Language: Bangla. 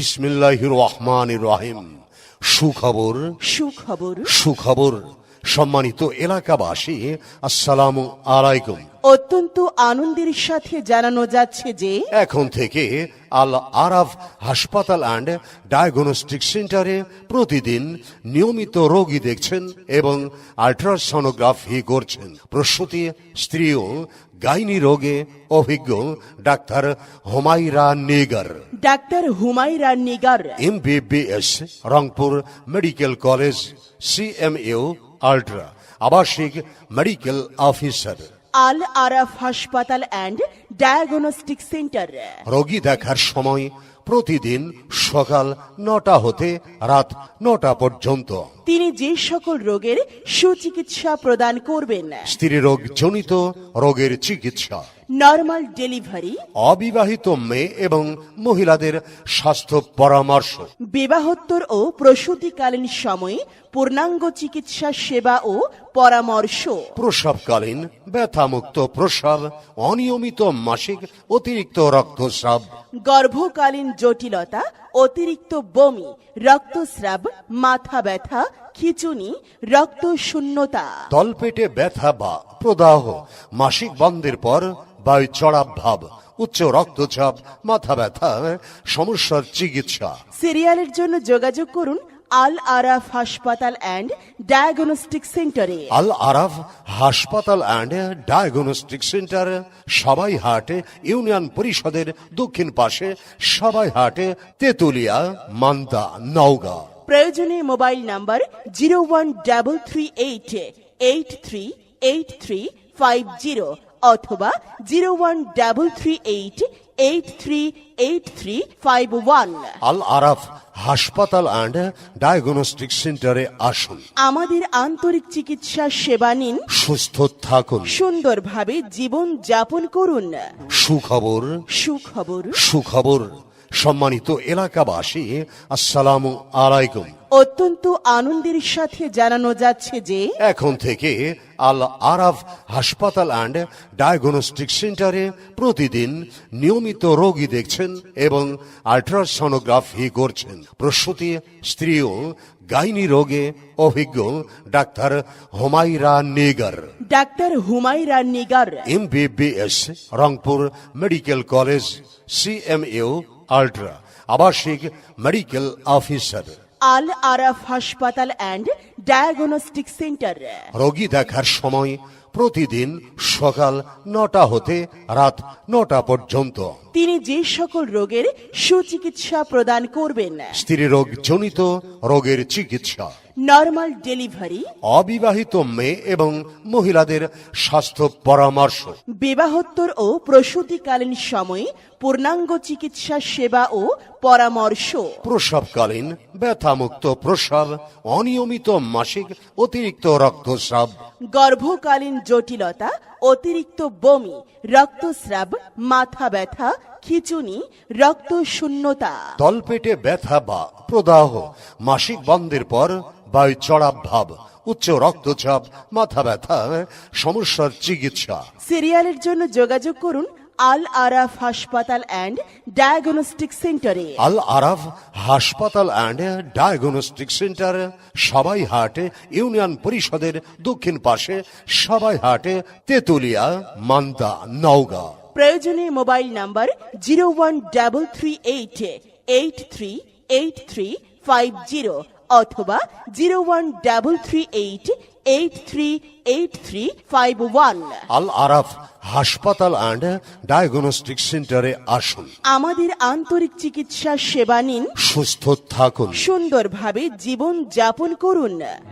বিসমিল্লাহ রহমান রহিম। সুখবর? সুখবর? সুখবর। সম্মানিত এলাকাবাসী আসসালামু আলাইকুম। অত্যন্ত আনন্দের সাথে জানানো যাচ্ছে যে এখন থেকে আল আরাফ হাসপাতাল অ্যান্ড ডায়াগনস্টিক সেন্টারে প্রতিদিন নিয়মিত রোগী দেখছেন এবং আল্ট্রাসনোগ্রাফি করছেন। প্রসূতি স্ত্রী ও গাইনি রোগে অভিজ্ঞ doctor Homaira Negar. Doctor Humaira Nigar. MBBS Rangpur medical college CMU ultra আবাসিক মেডিকেল অফিসার আল আরাফ হাসপাতাল অ্যান্ড ডায়াগনস্টিক সেন্টার রোগী দেখার সময় প্রতিদিন সকাল নটা হতে রাত নটা পর্যন্ত। তিনি যে সকল রোগের সুচিকিৎসা প্রদান করবেন। স্ত্রী রোগ জনিত রোগের চিকিৎসা। নর্মাল ডেলিভারি অবিবাহিত মেয়ে এবং মহিলাদের স্বাস্থ্য পরামর্শ। বিবাহোত্তর ও প্রসূতিকালীন সময়ে পূর্ণাঙ্গ চিকিৎসা সেবা ও পরামর্শ। প্রসবকালীন ব্যথামুক্ত প্রসব অনিয়মিত মাসিক অতিরিক্ত রক্তস্রাব। গর্ভকালীন জটিলতা অতিরিক্ত বমি রক্তস্রাব মাথা ব্যথা খিচুনি রক্ত শূন্যতা। তলপেটে ব্যথা বা প্রদাহ মাসিক বন্ধের পর বায়ু চড়াব ভাব উচ্চ রক্তচাপ মাথা ব্যথা সমস্যার চিকিৎসা। সিরিয়ালের জন্য যোগাযোগ করুন আল আরাফ হাসপাতাল অ্যান্ড ডায়াগনস্টিক সেন্টারে। আল আরাফ হাসপাতাল অ্যান্ড ডায়াগনস্টিক সেন্টার সবাই হাটে ইউনিয়ন পরিষদের দক্ষিণ পাশে সবাই হাটে তেতুলিয়া মান্দা নওগাঁ। প্রয়োজনে mobile number zero one double three eight eight three eight three five zero অথবা zero one double three eight eight three eight three five one. Al Araf হাসপাতাল অ্যান্ড ডায়াগনস্টিক সেন্টারে আসুন। আমাদের আন্তরিক চিকিৎসা সেবা নিন। সুস্থ থাকুন। সুন্দরভাবে জীবন যাপন করুন। সুখবর। সুখবর। সুখবর। সম্মানিত এলাকাবাসী আসসালামু আলাইকুম। অত্যন্ত আনন্দের সাথে জানানো যাচ্ছে যে এখন থেকে আল আরাফ হাসপাতাল অ্যান্ড ডায়াগনস্টিক সেন্টারে প্রতিদিন নিয়মিত রোগী দেখছেন এবং আল্ট্রাসনোগ্রাফি করছেন। প্রসূতি স্ত্রী ও গাইনি রোগে অভিজ্ঞ doctor Homaira Negar. Doctor Humaira Nigar. MBBS Rangpur medical college CMU ultra আবাসিক মেডিকেল অফিসার আল আরাফ হাসপাতাল অ্যান্ড ডায়াগনস্টিক সেন্টার রোগী দেখার সময় প্রতিদিন সকাল নটা হতে রাত নটা পর্যন্ত। তিনি যে সকল রোগের সুচিকিৎসা প্রদান করবেন। স্ত্রী রোগ জনিত রোগের চিকিৎসা। নর্মাল ডেলিভারি অবিবাহিত মেয়ে এবং মহিলাদের স্বাস্থ্য পরামর্শ। বিবাহোত্তর ও প্রসূতিকালীন সময়ে পূর্ণাঙ্গ চিকিৎসা সেবা ও পরামর্শ। প্রসবকালীন ব্যথামুক্ত প্রসব অনিয়মিত মাসিক অতিরিক্ত রক্তস্রাব। গর্ভকালীন জটিলতা অতিরিক্ত বমি রক্তস্রাব মাথা ব্যথা খিচুনি রক্ত শূন্যতা তলপেটে ব্যথা বা প্রদাহ মাসিক বন্ধের পর বায়ু চড়াব ভাব উচ্চ রক্তচাপ মাথা ব্যথা সমস্যার চিকিৎসা। সিরিয়ালের জন্য যোগাযোগ করুন আল আরাফ হাসপাতাল অ্যান্ড ডায়াগনস্টিক সেন্টারে। আল আরাফ হাসপাতাল অ্যান্ড ডায়াগনস্টিক সেন্টার সবাই হাটে ইউনিয়ন পরিষদের দক্ষিণ পাশে সবাই হাটে তেতুলিয়া মান্দা নওগাঁ। প্রয়োজনে mobile number zero one double three eight eight three eight three five zero অথবা zero one double three eight eight three eight three five one Al Araf হাসপাতাল অ্যান্ড ডায়াগনস্টিক সেন্টারে আসুন। আমাদের আন্তরিক চিকিৎসা সেবা নিন। সুস্থ থাকুন। সুন্দরভাবে জীবন যাপন করুন।